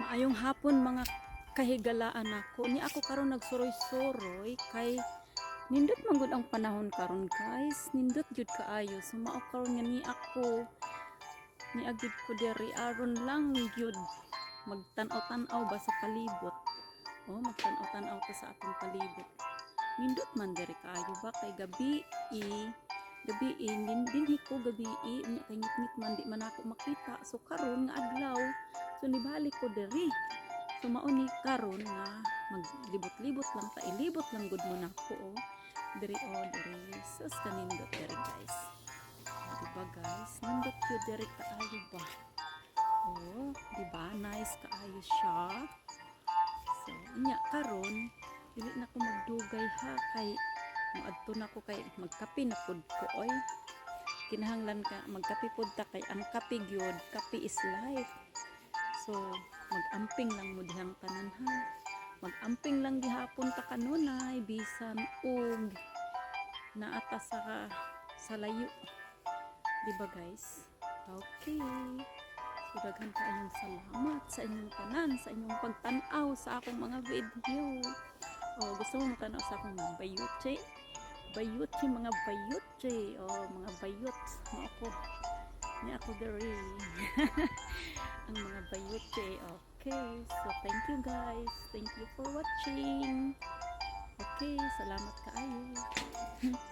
Maayong hapon mga kahigalaan ako. Ni ako karon nagsuroy-suroy kay nindot man gud ang panahon karon guys. Nindot jud kaayo. Sumao karon nga ni ako ni agid ko diri aron lang gyud magtan-aw-tan-aw ba sa palibot. Oh, magtan-aw-tan-aw ko sa atong palibot. Nindot man diri kaayo ba kay gabi i gabi din dinhi ko gabi unya kay ngit man di man ako makita. So karon nga adlaw So nibalik ko diri. So mao ni karon nga maglibot-libot lang ta ilibot lang gud mo nako oh. Diri oh diri sus kanindot diri guys. Oh, diba guys? Nindot yun diri kaayo ba? Oh, diba? Nice kaayo siya. So, inya karon moadto na ko kay magkape na pud ko oy. Kinahanglan ka magkape pud ta kay ang kape gyud, kape is life. So, mag-amping lang mo dihang tanan ha. Mag-amping lang gihapon ta kanunay bisan og naata sa sa layo. Di ba guys? Okay. So, daghan kaayong salamat sa inyong tanan, sa inyong pagtanaw sa akong mga video. O, gusto mo matanaw sa akong mga bayute? Bayute, mga bayute. O, mga bayot. Mga ako. May ako diri. ang mga bayute. Okay. So, thank you guys. Thank you for watching. Okay. Salamat kaayo.